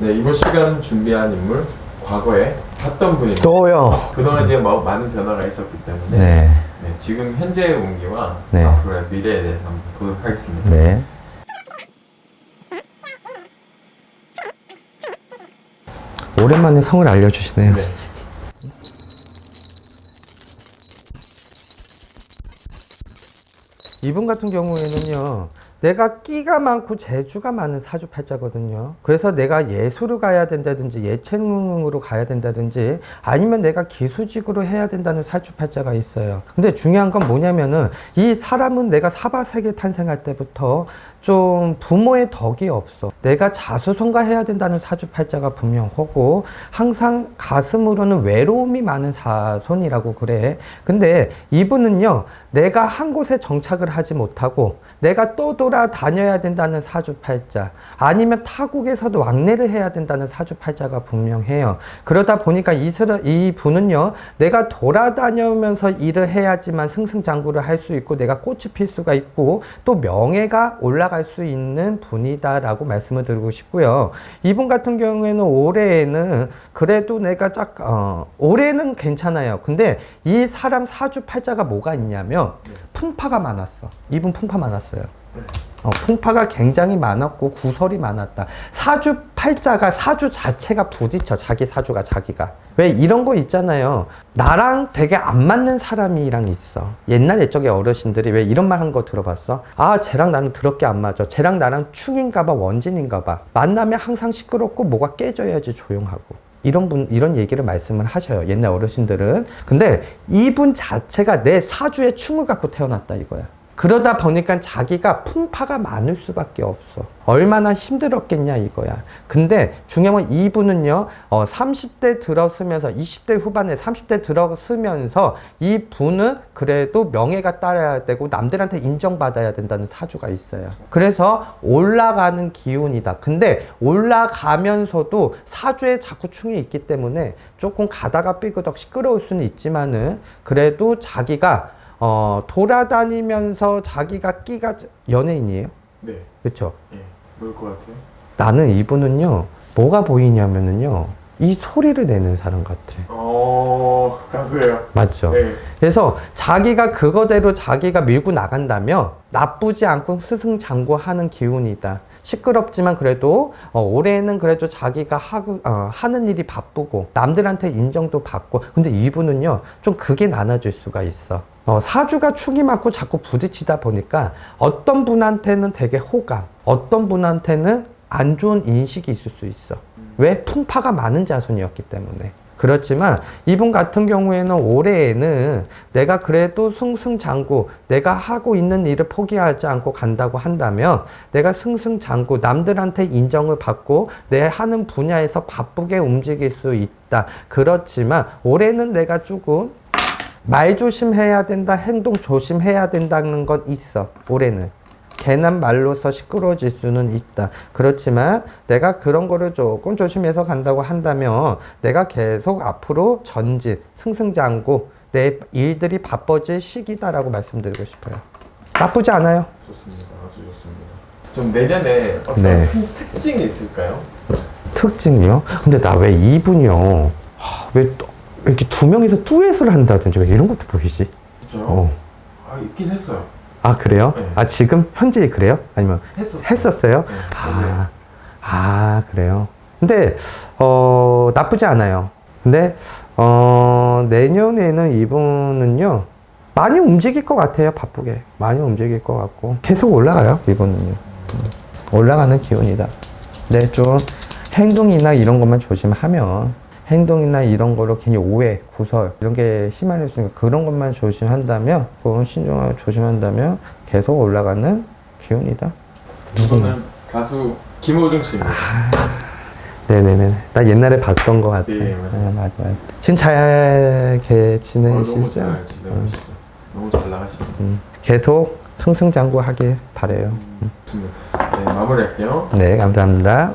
네, 이번 시간 준비한 인물 과거에 봤던 분입니다. 또요. 그동안 이제 뭐 많은 변화가 있었기 때문에 네. 네, 지금 현재의 운기와 네. 앞으로의 미래에 대해서 한번 보도록 하겠습니다. 네. 오랜만에 성을 알려주시네요. 네. 이분 같은 경우에는요. 내가 끼가 많고 재주가 많은 사주팔자거든요. 그래서 내가 예술을 가야 된다든지 예체능으로 가야 된다든지 아니면 내가 기수직으로 해야 된다는 사주팔자가 있어요. 근데 중요한 건 뭐냐면은 이 사람은 내가 사바세계 탄생할 때부터 좀 부모의 덕이 없어. 내가 자수성가해야 된다는 사주팔자가 분명하고 항상 가슴으로는 외로움이 많은 사손이라고 그래. 근데 이분은요, 내가 한 곳에 정착을 하지 못하고 내가 떠돌아 다녀야 된다는 사주팔자 아니면 타국에서도 왕래를 해야 된다는 사주팔자가 분명해요. 그러다 보니까 이 분은요, 내가 돌아다니면서 일을 해야지만 승승장구를 할 수 있고 내가 꽃이 필 수가 있고 또 명예가 올라 갈 수 있는 분이다라고 말씀을 드리고 싶고요. 이분 같은 경우에는 올해에는 그래도 내가 짝, 어, 올해는 괜찮아요. 근데 이 사람 사주 팔자가 뭐가 있냐면 풍파가 많았어. 이분 풍파 많았어요. 어, 풍파가 굉장히 많았고 구설이 많았다. 사주 팔자가 사주 자체가 부딪혀 자기 사주가 자기가 왜 이런 거 있잖아요. 나랑 되게 안 맞는 사람이랑 있어. 옛날 옛적에 어르신들이 왜 이런 말 한 거 들어봤어? 아, 쟤랑 나는 더럽게 안 맞아. 쟤랑 나랑 충인가 봐 원진인가 봐. 만나면 항상 시끄럽고 뭐가 깨져야지 조용하고. 이런 분 이런 얘기를 말씀을 하셔요 옛날 어르신들은 근데 이분 자체가 내 사주에 충을 갖고 태어났다 이거야 그러다 보니까 자기가 풍파가 많을 수밖에 없어. 얼마나 힘들었겠냐 이거야. 근데 중요한 건 이분은요 어, 30대 들어서면서 20대 후반에 30대 들어서면서 이 분은 그래도 명예가 따라야 되고 남들한테 인정받아야 된다는 사주가 있어요. 그래서 올라가는 기운이다. 근데 올라가면서도 사주에 자꾸 충이 있기 때문에 조금 가다가 삐그덕 시끄러울 수는 있지만은 그래도 자기가 어, 돌아다니면서 자기가 끼가 연예인이에요. 네. 그렇죠? 예. 뭘것 같아요? 나는 이분은요. 뭐가 보이냐면은요. 이 소리를 내는 사람 같아. 어, 가수예요. 맞죠? 네. 그래서 자기가 그거대로 자기가 밀고 나간다면 나쁘지 않고 스승장구하는 기운이다. 시끄럽지만 그래도 어, 올해는 그래도 자기가 하고, 어, 하는 일이 바쁘고 남들한테 인정도 받고 근데 이분은요 좀 그게 나눠질 수가 있어. 어, 사주가 축이 맞고 자꾸 부딪히다 보니까 어떤 분한테는 되게 호감, 어떤 분한테는 안 좋은 인식이 있을 수 있어. 왜? 풍파가 많은 자손이었기 때문에. 그렇지만 이분 같은 경우에는 올해에는 내가 그래도 승승장구 내가 하고 있는 일을 포기하지 않고 간다고 한다면 내가 승승장구 남들한테 인정을 받고 내 하는 분야에서 바쁘게 움직일 수 있다. 그렇지만 올해는 내가 조금 말 조심해야 된다, 행동 조심해야 된다는 건 있어. 올해는. 괜한 말로서 시끄러워질 수는 있다. 그렇지만 내가 그런 거를 조금 조심해서 간다고 한다면 내가 계속 앞으로 전진, 승승장구, 내 일들이 바빠질 시기다라고 말씀드리고 싶어요. 나쁘지 않아요. 좋습니다. 아주 좋습니다. 좀 내년에 어떤 네. 큰 특징이 있을까요? 특징이요? 근데 나 왜 이분이요? 하, 왜, 또 이렇게 두 명이서 듀엣을 한다든지 왜 이런 것도 보이지? 진짜요? 어. 아, 있긴 했어요. 아, 그래요? 네. 아, 지금 현재 그래요? 아니면 했었어요. 했었어요? 네. 아, 아, 그래요. 근데, 어, 나쁘지 않아요. 근데, 어, 내년에는 이분은요, 많이 움직일 것 같아요, 바쁘게. 많이 움직일 것 같고. 계속 올라가요, 이분은요. 음, 올라가는 기운이다. 네, 좀 행동이나 이런 것만 조심하면, 행동이나 이런 거로 괜히 오해, 구설, 이런 게 심할 수 있으니까 그런 것만 조심한다면, 그건 신중하게 조심한다면 계속 올라가는 기운이다. 이분은 가수 김호중 씨입니다. 네네네. 나 옛날에 봤던 것 같아. 네, 맞아요. 네, 맞아, 맞아. 지금 잘 이렇게 어, 너무 지내시죠? 잘 지내시죠. 너무 잘 나가시죠. 음, 계속 승승장구하길 바래요. 좋습니다. 네, 마무리할게요. 네, 감사합니다.